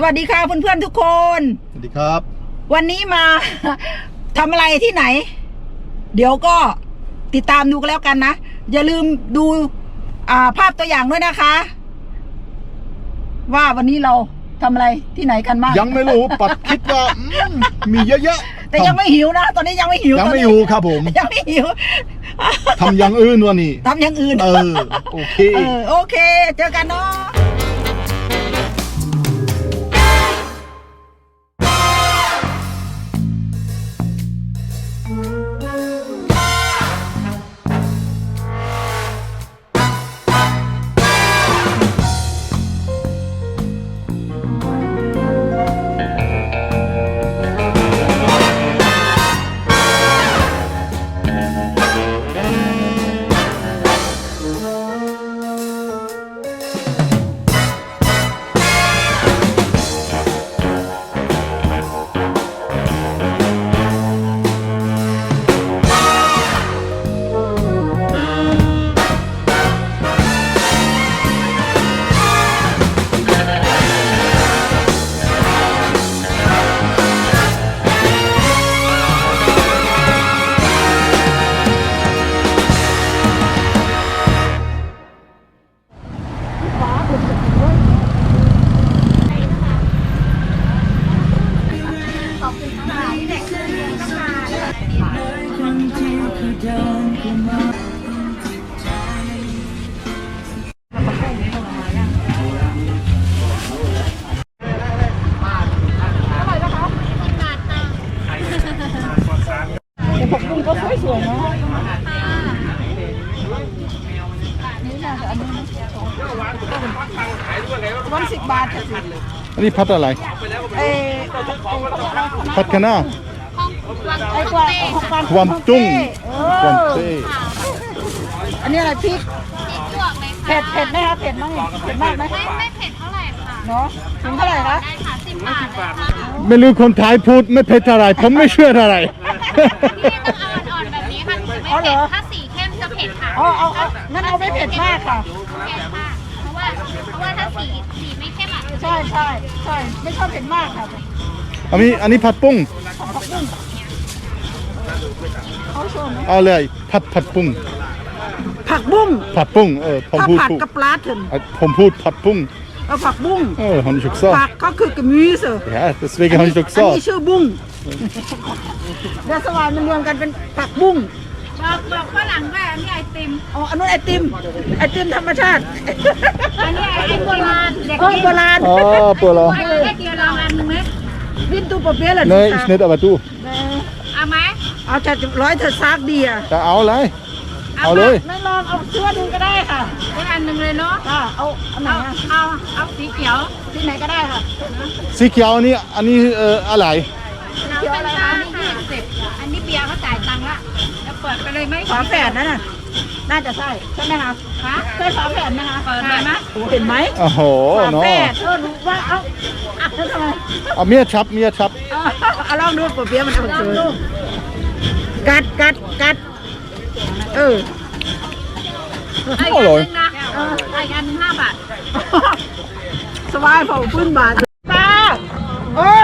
สวัสดีค่ะเพื่อนๆทุกคน สวัสดีครับ วันนี้มา ทำอะไรที่ไหน เดี๋ยวก็ติดตามดูกันแล้วกันนะ อย่าลืมดูอ่าภาพตัวอย่างด้วยนะคะ ว่าวันนี้เราทำอะไรที่ไหนกันบ้าง ยังไม่รู้ ปัดคิดว่าอืมมีเยอะๆแต่ยังไม่หิวนะ ตอนนี้ยังไม่หิวยังตอนไม่นี้อยู่ครับผมยังไม่หิวทำอย่างอื่นวันนี้ทำอย่างอื่นเออ โอเค เออโอเค เจอกันเนาะ อันนี้พัดอะไรเอ้ยพัดคะน้าไอ้กวางของกวางความจุ้งเอความอเต้อันนี้อะไรพริกลวกเลยค่ะเผ็ดเผ็ดไหมคะเผ็ดไหมเผ็ดมากไหมไม่ไม่เผ็ดเท่าไหร่ค่ะเนาะถึงเท่าไหร่คะได้ค่ะสิบบาทเลยค่ะไม่รู้คนไทยพูดไม่เผ็ดอะไร ผมไม่เชื่ออะไรพี่ต้องเอาอ่อนๆแบบนี้ค่ะถึงจะไม่เผ็ดถ้าสีเข้มจะเผ็ดค่ะเอาเอาเอางั้นเอาไม่เผ็ดมากค่ะเผ็ดค่ะเพราะว่าเพราะว่าถ้าสีสีไม่เข้มอะ ใช่ใช่ใช่ไม่ชอบเผ็ดมากค่ะอันนี้อันนี้ผัดปุ้งเขาชมไหมเอาเลยผัดผัดปุ้งผักบุ้งผัดปุ้งเออผมถ้าพูดผัดถูกกับปลาถึงอะผมพูดผัดปุ้งเอาผักบุ้งเออ har ni också ผักก็คือกระมีเสือ Ja, deswegen har ni อัน också นี้ชื่อบุ้งเดี๋ยวสวายมันรวมกันเป็นผักบุ้ง บอกบอกฝรั่งว่าอันนี้ไอติม อ๋ออันนู้นไอติม ไอติมธรรมชาติอันนี้ไอติมโบราณเด็กเออโบราณ Ah, Paula. ไอเด็กเดียวลองอันหนึงไหมวินตูปะเปี๊ยะเหรอ Nej, ich nicht, aber du. เอาไหมเอาจะร้อยเธอซากดีอะ Ja, au, lei. เอาเลย ไม่ลองเอาเสื้อดูก็ได้ค่ะเอาอันหนึ่งเลยเนาะอ่าเอาอันไหนเอาอะเอาเอาสีเขียวที่ไหนก็ได้ค่ะสีเขียวอันนี้อันนี้เอ่ออะไรเขียวอะไรคะนี่ยี่สิบอันนี้เบียร์เขาจ่ายตังค์ละจะ เปิดไปเลยไหมฝาแฝดนั่นน่ะ น่าจะใช่ใช่ไหมคะคะใช่ฝาแฝดไหมคะเปิดเลยไหมโอ้เห็นไหมโอ้โหฝาเนาะแฝดเออรู้ว่าเอ้าอะแล้วทำไมเอาเมียชับเมียชับเอาเอาลองดูปะเปี๊ยะมันเอาเจอกัดกัดกัดเออไอ้อันหนึงนะเออไอ้อันหนึ่งห้าบาทสบายเผาพื้นบาทตาเออ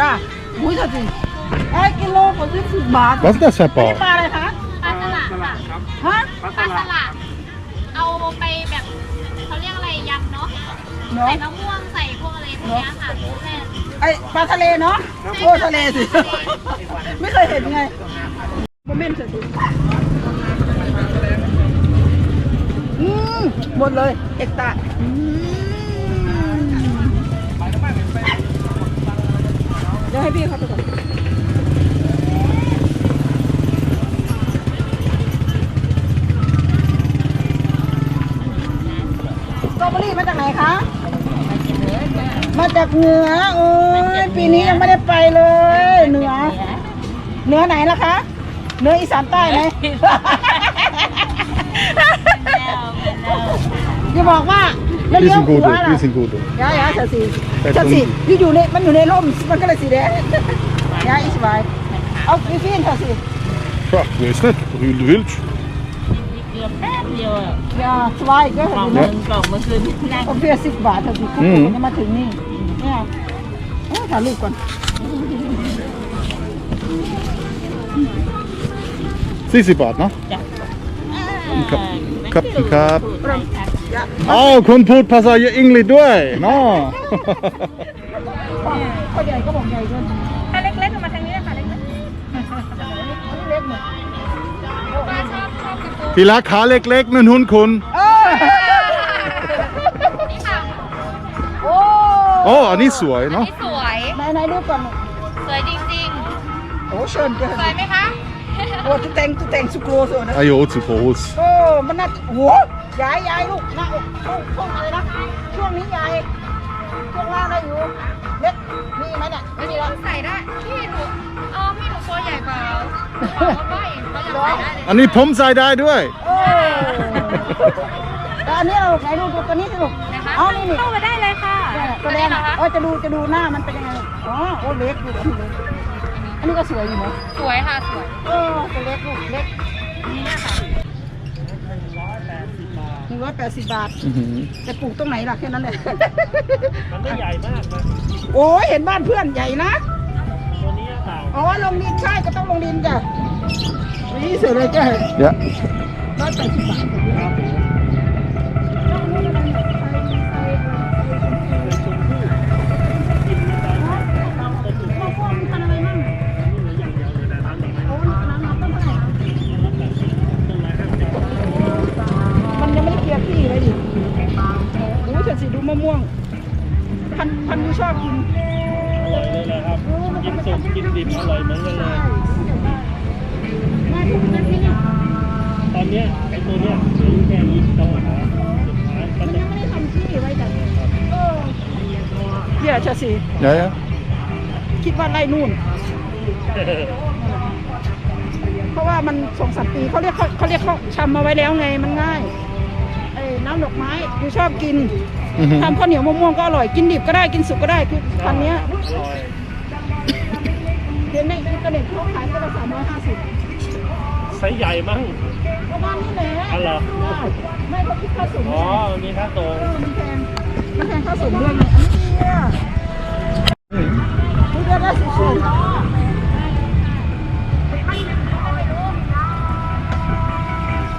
จ้าอุ้ยเถอะสิไอ้กิโลกว่าสิบบาท Vad är det här นี่ på? ปลาอะไรคะปลาสลัดค่ะฮะปลาสลัดเอาไปแบบเขาเรียกอะไรยำเนาะเนาะใส่มะม่วงใส่พวกอะไรพวกเนี้ยค่ะแม่ไอ้ปลาทะเลเนาะโอ้ทะเลสิ ไม่เคยเห็นไงโมเมนต์สิอืมหมดเลย เอกตาอืม ดี๋ยวให้พี่เขาไปก่อนสตรอเบอรี่มาจากไหนคะ มาจากเหนือโอ้ยปีนี้ยังไม่ได้ไปเลย เหนือ เหนือไหนล่ะคะ เหนืออีสานใต้ไหม อย่าบอกว่าแล้ว Vi เลี้ยว sind หัว gode, ล่ะ vi sind gode. ยายาเฉสีแต่ เฉตรงสีอยู่อยู่ในมันอยู่ในร่มมันก็เลยสีแดง Ja, ist weit. Auf wie viel hast du? Ja, weiß nicht, wie du willst. เกือบแป๊บเดียวอะ Ja, zwei, กล่อง gell? หนึ่งกล่องเมื่อคืนนี้นั่ง Auf 40 Bart hast du. Guck, Mhm. mal, mal ถึงนี่เนี่ยเอ้ยถ่ายรูปก่อน 40 Bart, ne? จ้ะครับครับครับพูดไม่ชั ดอ้าวคนพูดภาษาอังกฤษด้วยเนาะข้าวใหญ่ก็บอกใหญ่เกินถ้าเล็กๆก็มาทางนี้ค่ะเล็กอันนี้เล็กหน่อยๆป้าชอบชอบกระโปรงทีละขาเล็กๆนั่นหุ่นคุณเออนี่ค่ะโอ้โอ้อันนี้สวยเนาะนี่สวยไหนไหนรูปก่อนสวยจริงโอ้เชิญเกินๆสวยไหมคะโอ้ตุ๊แต่งตุ๊แต่งสุโกรสวยนะอายุ zu groß โอ้มันน่าโอ้ ยายยายลูกหน้าอกช่วงช่วงอะไรนะ ช่วงนี้ยายช่วงล่างได้อยู่เล็กมีไหมเนี่ยไม่อันมีนี้แล้วใส่ได้พี่หนูอ๋อพี่หนูตัวใหญ่กว่าบอกว่าป้าเองเขาอยากใส่ได้เลยอันนี้ผมใส่ได้ด้วยโอ้แล้วอันนี้เราไหนดูดูตัวนี้สิลูกนะคะเอานี่นี่เข้ามาได้เลยค่ะเนี่ยตัวแดงอะเออจะดูจะดูหน้ามันเป็นยังไงลูกอ๋อโอ้เล็กดูอันนี้เล็กอันนี้ก็สวยอยู่นะสวยค่ะสวยเออตัวเล็กลูกเล็ก นี่เนี่ยค่ะ ห นึ่งร้อยแปดสิบบาท อื้อหือจะปลูกตรงไหนล่ะแค่นั้นแหละ มันก็ใหญ่มากนะโอ้ยเห็นบ้านเพื่อนใหญ่นะ ตัวนี้เปล่าอ๋อลงดินใช่ก็ต้องลงดินจ้ะนี่เสือเลยจ้ะ Ja. ร้อยแปดสิบบาทมัน มะม่วงพันพันธุ์ชอบกินอร่อยเลยนะครับ กินสุกกินดิบอร่อยเหมือนกันเลย มาทุกนัดนี่ตอนเนี้ยไอ้ตัวเนี้ยอายุแค่นี้ต้องหาสุดท้ายก็มันจะยังไม่ได้ทำที่ไว้แต่เออเดี๋ยวชะสิ Ja, ja. คิดว่าไล่นู่น เพราะว่ามันสองสามปีเขาเรียกเขาเขาเรียกเขาชำมาไว้แล้วไงมันง่ายเอ้ยน้ำดอกไม้ดูชอบกินอือหือ ทำข้าวเหนียวมะม่วงก็อร่อยกินดิบก็ได้กินสุกก็ได้คือพันธุ์เนี้ยอร่อยเห็นในอินเทอร์เน็ตเขาขายก็ละสามร้อยห้าสิบไซส์ใหญ่มั้งประมาณนี้แหละอ๋อเหรอได้ไม่เขาคิดค่าสูงอ๋อมันมีค่าตรงเออมันแพงมันแพงค่าสูงด้วยไงอันนี้เนี่ยทุเรียนได้สิบสูง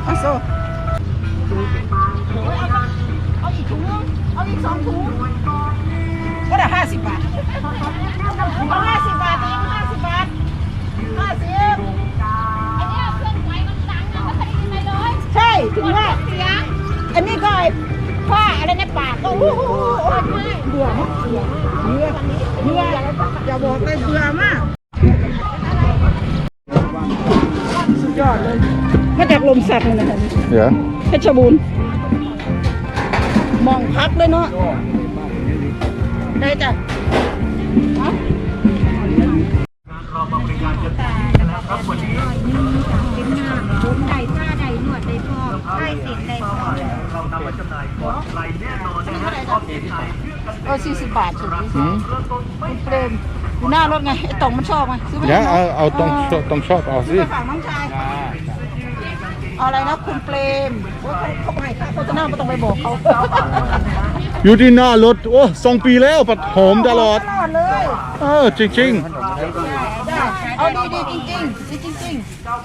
เอาโซ่ อาอีกสองถุงก็ได้ห้าสิบบาทเอาห้าสิบบาทเองห้าสิบบาทห้าสิบอันเนี้ยเครื่องไฟมันดังนะไม่เคยได้ยินอะไรเลยใช่ถึงว่า เสียงอันนี้ก็ไอ้ผ้าอะไรในปากก็อู้หูเบื่อมากเบื่อเบื่อเบื่ออย่าบอกเลยเบื่อมากสุดยอดเลยมาจากลมสักเลยนะคะ Ja. เพชรบูรณ์มอง พักเลยเนาะได้จ้ะฮะไก่ซ่าไก่หนวดไก่พอกไก่ติดไก่พอกเออสี่สิบบาทถูก Mhm. คุณเปรมอยู่หน้ารถไงไอ้ต่องมันชอบไงซื้อไปให้ Ja, น้องเอาเอาตรงตรงชอบเอาซื้สิอไปฝากน้องชายเอาอะไรนะคุณเปรมโอ้ยเขาเขาให้ค่าโฆษณาไม่ต้องไปบอกเขาอยู่ที่หน้ารถโอ้สองปีแล้วปัดหอมตลอด ตลอดเลยเออจริงได้เอาดีดีจริงจริงๆดีจริงจริง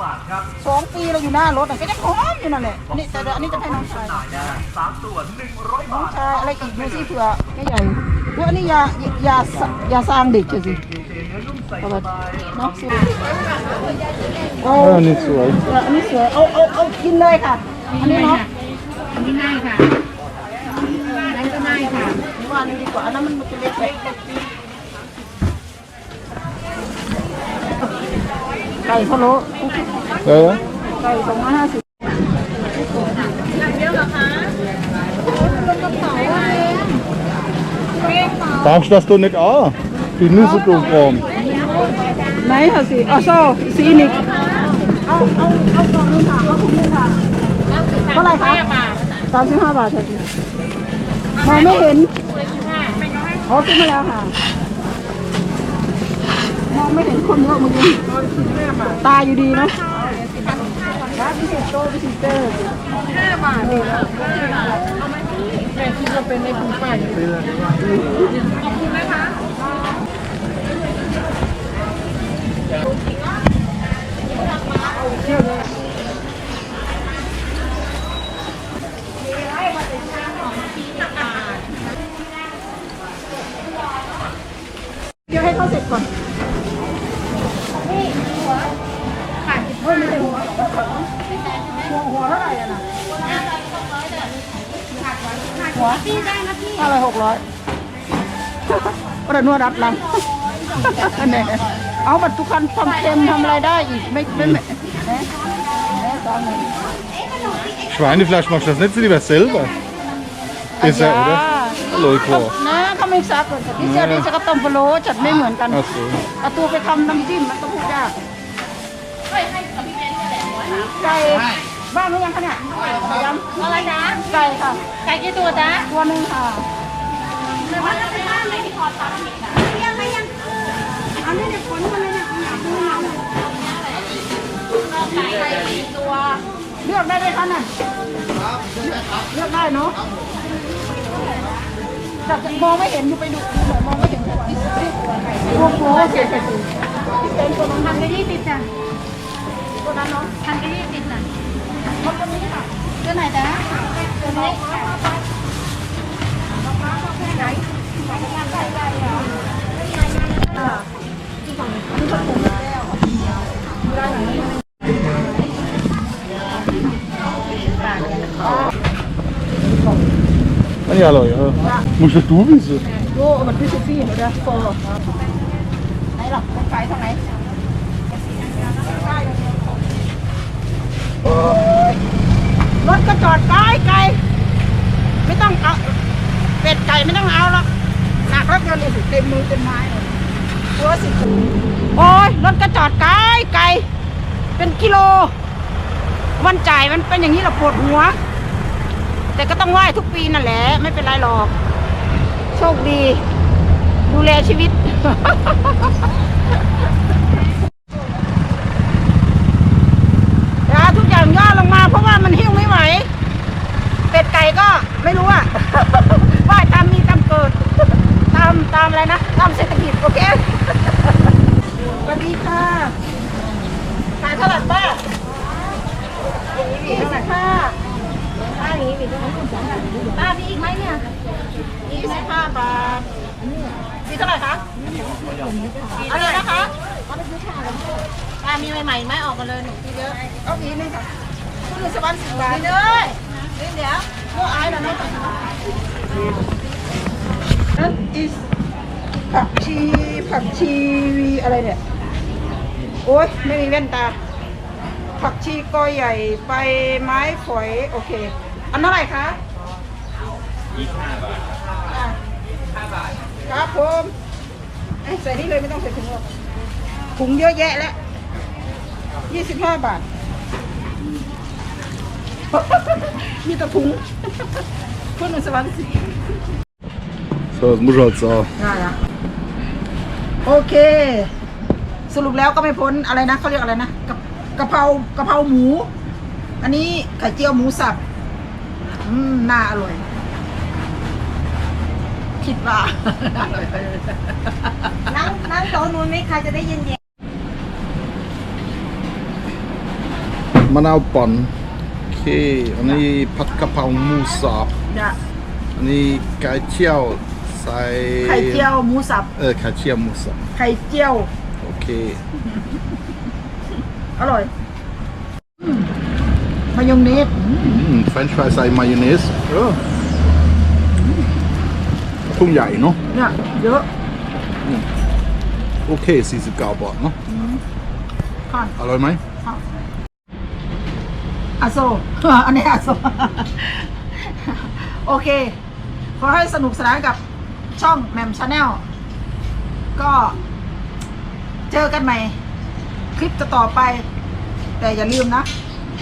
ๆสองปีเราอยู่หน้ารถอะก็จะหอมอยู่นั่นแหละอันนี้แต่เดี๋ยวอันนี้จะให้น้องชายน้องชายอะไรอีกดูสิเผื่อไม่ใหญ่ว่าอันนี้ยายาอยาสร้างเด็กเฉยสิเอาไปเนาะสิๆ เอาเออนี่สวยอันนี้สวยเอาเอาเอากินเลยค่ะ อันนี้เนาะอันนี้ง่ายค่ะนั่นก็ง่ายค่ะนี่ว่านี่ดีกว่าอันนั้นมันจะเล็กไปไก่พะโล้เออไก่สองร้อยห้าสิบ Darfst das du nicht auch? Die Nüsse du Form. ไหนค่ะสีอ๋อโซ่สีนิก เอาเอาเอากล่องนึงค่ะเอาถุงนึงค่ะ เท่าไหร่คะ สามสิบห้าบาทค่ะมองไม่เห็นอ๋อซื้อมาแล้วค่ะ มองไม่เห็นคนเยอะเมื่อกี้ตายอยู่ดีนะร้านพิเศษโตพิเศษเตอร์ห้าบาทนี่ะแม่คิดว่าเป็นในคุณป้าอยู่ขอบคุณนะคะ เดี๋ยวให้เขาเสร็จก่อน นี่หัวขาดเพิ่มไม่ใช่หัวหัวหัวเท่าไหร่อะนะหัว พี่ได้นะพี่ อะไรหกร้อยก็ได้ นวดรัดหลังแน่เอาบัตรทุกคันทำเค็มทำอะไรได้อีกไม่ไม่ไม่เอ๊ะเอ๊ะตอนนี้ Schweinefleisch machst du das nicht lieber selber? Besser, Ja. oder? Hallo, เขา Chor. นะเขาไม่ซักเลยแต่ที่เจ้านี่จะก็ต้มพะโล้จัดไม่เหมือนกัน Ach so. เอาตัวไปทำน้ำจิ้มมันต้องพูดยากไก่บ้านหรือยังคะเนี่ยยำอะไรนะไก่ค่ะ ไก่กี่ตัวจ๊ะตัวหนึ่งค่ะแต่ว่าจะ เป็นบ้านไหนที่ขอตังค์อีกนะยังไม่ยังอันนี้เด็กคนมาเลยเนี่ยอยากดูเราไก่สี่ตัวเลือกได้ไหมคะน่ะเลือกได้เนาะแต่จะมองไม่เห็นอยู่ไปดูดูหน่อยมองไม่เห็นโอ้โหเก๋ๆเป็นตัวนั้นทำไปยี่สิบจ้ะตัวนั้นเนาะทำไปยี่สิบจ้ะรถตัวนี้ค่ะตัวไหนจ๊ะตัวเล็ก Ah, ja, Leute. Ja. Musst du wissen. โอ้มันคือซูฟี่เหรอเด้อโฟไหนหรอไก่ทางไหนรถก็จอดไกลไกล ไม่ต้องเอาเป็ด ไก่ไม่ต้องเอาหรอกหนักรถยนต์เลยเต็มมือเต็มไม้เลยตัวสิโอ้ยรถก็จอดไกลไกลเป็นกิโล วันจ่ายมันเป็นอย่างนี้เราปวดหัว แต่ก็ต้องไหว้ทุกปีนั่นแหละ ไม่เป็นไรหรอก โชคดี ดูแลชีวิตทุกอย่างย่อลงมาเพราะว่ามันหิ้วไม่ไหว เป็ดไก่ก็ไม่รู้อะ ว่าตามมีตามเกิด ตามตามอะไรนะตามเศรษฐกิจโอเคสวัสดีค่ะขายเท่าไหร่ป้ายี่สิบห้าป้าอย่างนี้มีตัวนี้ป้ามีอีกไหมเนี่ยยี่สิบห้าบาทมีเท่าไหร่คะอะไรนะคะป้ามีใหม่ๆไหมออกกันเลยหนูเยอะเอาอีกนึงค่ะคุณลุงสวรรค์สิบบาทเลยเดี๋ยวเดี๋ยวพวกไอ้แล้วนะนั่ น is ผักชีผักชีวีอะไรเนี่ย โอ้ยไม่มีแว่นตา ผักชีกอใหญ่ใบไม้ฝอย โอเค อันเท่าไหร่คะยี่สิบห้าบาท ครับผมใส่นี่เลยไม่ต้องใส่ถุงหรอกถุงเยอะแยะแล้วยี่สิบห้าบาท มีแต่ถุงคุณหนึ่งสวัสดิ์ So, das muss halt sagen. ได้ละโอเค สรุปแล้วก็ไม่พ้นอะไรนะเขาเรียกอะไรนะกะกะเพรากะเพราหมู อันนี้ไข่เจียวหมูสับอืมน่าอร่อย คิดว่า น่าอร่อยนั่งนั่งโต๊ะนู้นไหมคะจะได้เย็นมะนาวป่อนโอเค อันนี้ผัดกะเพราหมูสับเนี่ยอันนี้ไก่เจียว ใส่ไข่เจียวหมูสับ เออไข่เจียวหมูสับไข่เจียว โอเค อร่อยอืมมายองเนสอืมอืมเฟรนช์ฟรายใส่มายองเนสเออทุ่งใหญ่เนาะ เนี่ยเยอะโอเค 49 บาทเนาะค่ะอร่อยไหม อาโซ อันนี้อาโซ โอเค ขอให้สนุกสนานกับ ช่องแมมชาแนลก็ เจอกันใหม่ คลิปต่อไป แต่อย่าลืมนะ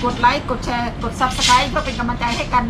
กดไลค์ กดแชร์ กด Subscribe เพื่อเป็นกำลังใจให้กัน